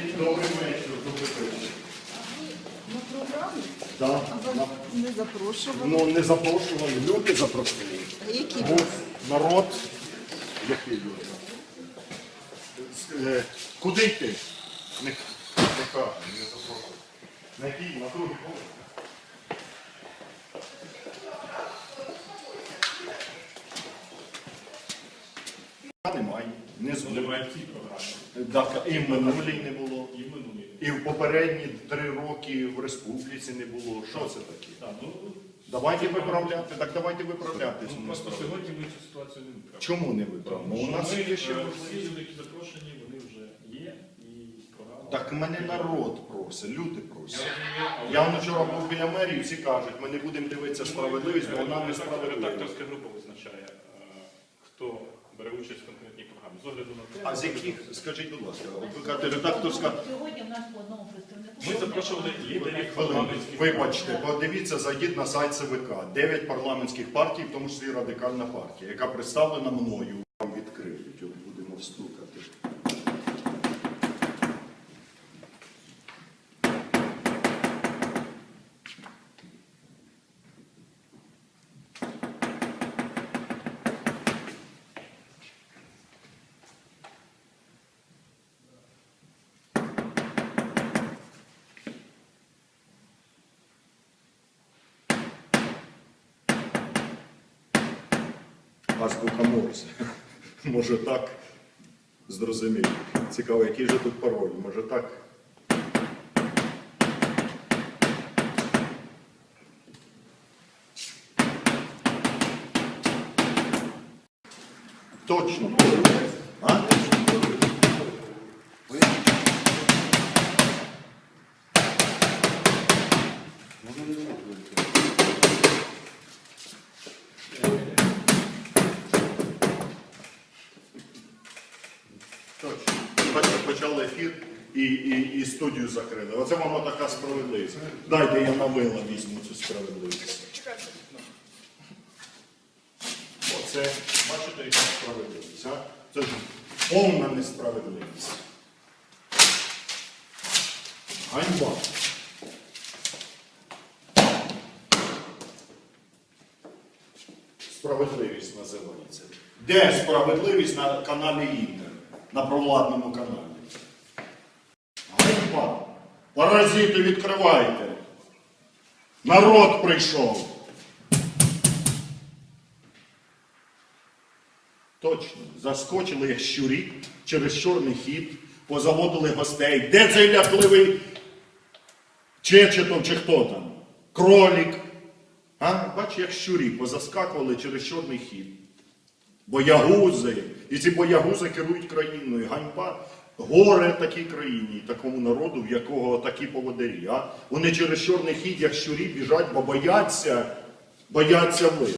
добрий вечір, добрий вечір. На програмі? Так. А вас не запрошували. Ну, не запрошували, люди запросили. А які Був народ. Який люди? Е, Куди йти? Не не запрошували. На який? На другий поверх? Немає. Не Немає в цій програмі. Так, і в минулій не було. І в минулій. І в попередні три роки в республіці не було. Що це таке? Так, ну, Давайте виправляти. Так давайте виправляти. ну, просто сьогодні ми цю ситуацію не виправимо. Чому не виправимо? У нас ми, є ще е, всі люди, які запрошені, вони вже є, і програма. Так мене народ просить, люди просять. Я вон вчора був біля мерії, всі кажуть, ми не будемо дивитися справедливість, бо вона не справедлива. Редакторська група визначає, е, хто бере участь в конкретній програмі. З огляду на те, А з яких, скажіть, будь ласка, от ви кажете, редакторська. Сьогодні в нас по одному представнику. ми запрошували лідерів Хвилинку. парламентських Вибачте, подивіться, зайдіть на сайт ЦВК. Дев'ять парламентських партій, в тому числі радикальна партія, яка представлена мною. Вам відкриють, от будемо встукати. Азбука Морзе. Може так зрозуміло. Цікаво, який же тут пароль? Може так. Точно. А? Почали ефір і, і, і студію закрили. Оце воно така справедливість. Дайте я на вила візьму цю справедливість. Оце, бачите, яка справедливість. А? Це ж повна несправедливість. Ганьба. Справедливість називається. Де справедливість на каналі Інтер? На провладному каналі. Ганьба. Паразити відкривайте. Народ прийшов. Точно. Заскочили як щурі через чорний хід, позаводили гостей. Де цей лякливий Чечетов чи хто там? Кролік. А? Бач, як щурі позаскакували через чорний хід. Боягузи. І ці боягузи керують країною. Ганьба. Горе такій країні, такому народу, в якого такі поводирі. А? Вони через чорний хід, як щурі, біжать, бо бояться, бояться ви.